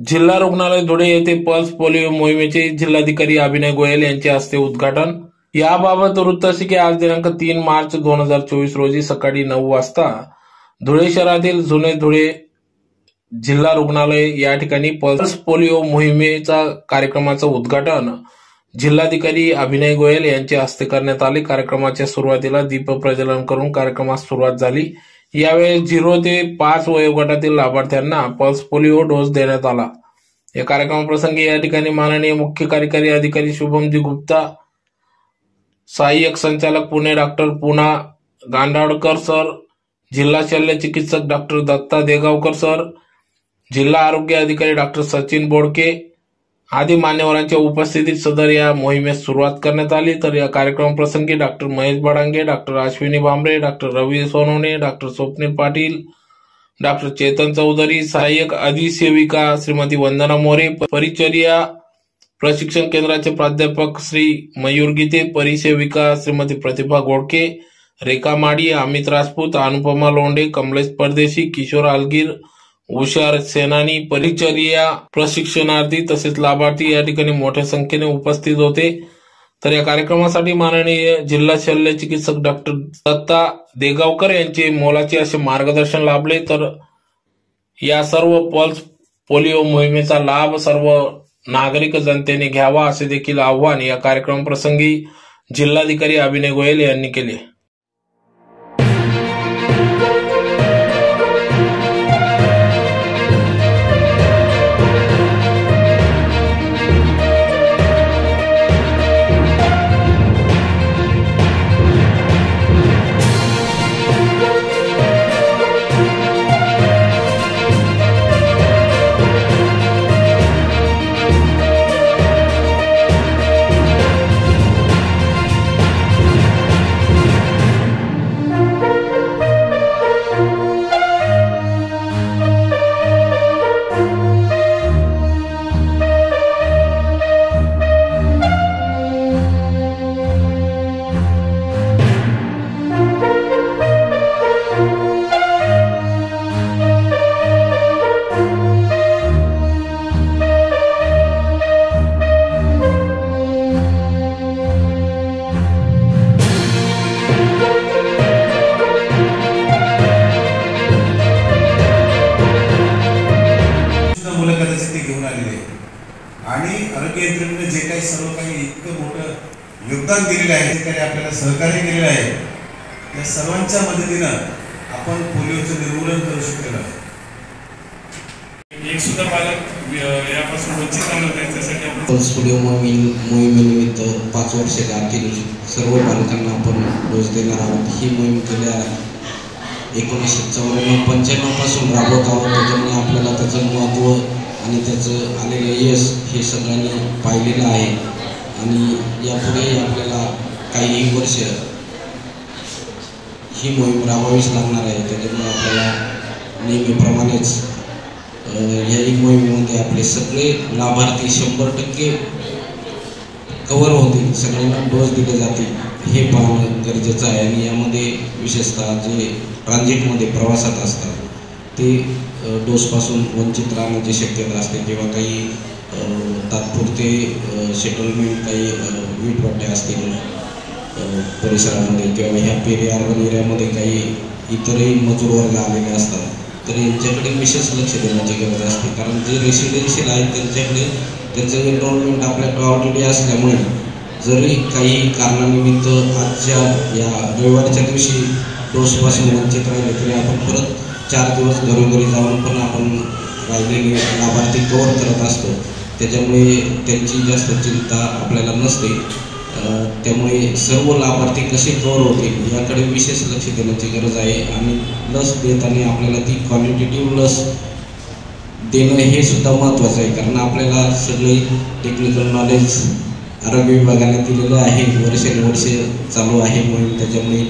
जिल्हा रुग्णालय धुळे येथे पल्स पोलिओ मोहिमेचे जिल्हाधिकारी अभिनय गोयल यांच्या हस्ते उद्घाटन. याबाबत वृत्त असे की आज दिनांक तीन मार्च दोन हजार चोवीस रोजी सकाळी नऊ वाजता धुळे शहरातील जुने धुळे जिल्हा रुग्णालय या ठिकाणी पल्स पोलिओ मोहिमेचा कार्यक्रमाचं उद्घाटन जिल्हाधिकारी अभिनय गोयल यांच्या हस्ते करण्यात आले. कार्यक्रमाच्या सुरुवातीला दीप प्रज्वलन करून कार्यक्रमास सुरुवात झाली. यावेळी झिरो ते पाच वयोगटातील लाभार्थ्यांना पल्स पोलिओ डोस देण्यात आला. या कार्यक्रमाप्रसंगी या ठिकाणी माननीय मुख्य कार्यकारी अधिकारी शुभमजी गुप्ता सहाय्यक संचालक पुणे डॉक्टर पुना गांडावडकर सर जिल्हा शल्य चिकित्सक डॉक्टर दत्ता देगावकर सर जिल्हा आरोग्य अधिकारी डॉक्टर सचिन बोडके आदी मान्यवरांच्या उपस्थितीत सदर या मोहिमेस सुरुवात करण्यात आली. तर या कार्यक्रमाप्रसंगी doctor Mahesh Badange doctor Ashwini Bhambare doctor Ravi Sonawane doctor Swapnil Patil doctor Chetan Chaudhari सहाय्यक अधिसेविका श्रीमती वंदना मोरे परिचर्या प्रशिक्षण केंद्राचे प्राध्यापक श्री मयूर गीते परिसेविका श्रीमती प्रतिभा गोडके रेखा माडी अमित राजपूत अनुपमा लोंढे कमलेश परदेशी किशोर आलगीर हुशार सेनानी परिचर्या प्रशिक्षणार्थी तसेच लाभार्थी या ठिकाणी मोठ्या संख्येने उपस्थित होते. तर या कार्यक्रमासाठी माननीय जिल्हा शल्य चिकित्सक डॉक्टर दत्ता देगावकर यांचे मोलाचे असे मार्गदर्शन लाभले. तर या सर्व पल्स पोलिओ मोहिमेचा लाभ सर्व नागरिक जनतेने घ्यावा असे देखील आव्हान या कार्यक्रम प्रसंगी जिल्हाधिकारी अभिनय गोयल यांनी केले. आलेले आहेत. आणि आरोग्य यंत्रणेने जे काही सर्व काही इतकं मोठं योगदान दिलेलं आहे जे काही आपल्याला सहकार्य केलेलं आहे त्या सर्वांच्या मदतीनं आपण पोलिओचं निर्मूलन करू शकलेलो आहे एक सुद्धा बालक अ, यापासून वंचित राहणार नाही त्यासाठी आपण पल्स पोलिओ मोहीम मोहिमेनिमित्त पाच वर्षातील सर्व बालकांना आपण डोस देणार आहोत. ही मोहीम गेल्या एकोणीसशे चौऱ्याण्णव पंच्याण्णवपासून राबवत आहोत. त्याच्यामुळे आपल्याला त्याचं महत्त्व आणि त्याचं आलेलं यश हे सगळ्यांनी पाहिलेलं आहे. आणि यापुढेही आपल्याला काही वर्ष ही मोहीम राबवावीच लागणार आहे. त्याच्यामुळे आपल्याला नेहमीप्रमाणेच या एक मोहिमेमध्ये आपले सगळे लाभार्थी शंभर टक्के कवर होतील. सगळ्यांना डोस दिले जातील. हे पाहणं गरजेचं आहे. आणि यामध्ये विशेषतः जे ट्रान्झिटमध्ये प्रवासात असतात ते डोसपासून वंचित राहण्याची शक्यता असते किंवा काही तात्पुरते सेटलमेंट काही अ, असतील परिसरामध्ये किंवा ह्या पेरी अर्बन एरियामध्ये काही इतरही मजूर वर्ग आलेले असतात तर यांच्याकडे विशेष लक्ष देण्याची गरज असते. कारण जे रेसिडेन्शियल आहेत त्यांच्याकडे त्यांचं एनरोलमेंट आपल्याकडे ऑलरेडी असल्यामुळे जरी काही कारणानिमित्त आजच्या या रविवारच्या दिवशी डोसपासून वंचित राहिले तरी आपण परत चार दिवस घरोघरी जाऊन पण आपण राहिलेले लाभार्थी कवर करत असतो. त्याच्यामुळे त्यांची जास्त चिंता आपल्याला नसते. त्यामुळे सर्व लाभार्थी कसे कवर होतील याकडे विशेष लक्ष देण्याची गरज आहे. आणि लस देताना आपल्याला ती क्वालिटेटिव्ह लस देणं हे सुद्धा महत्त्वाचं आहे. कारण आपल्याला सगळे टेक्निकल नॉलेज आरोग्य विभागाने दिलेलं आहे. वर्षानुवर्षे चालू आहे म्हणून त्याच्यामुळे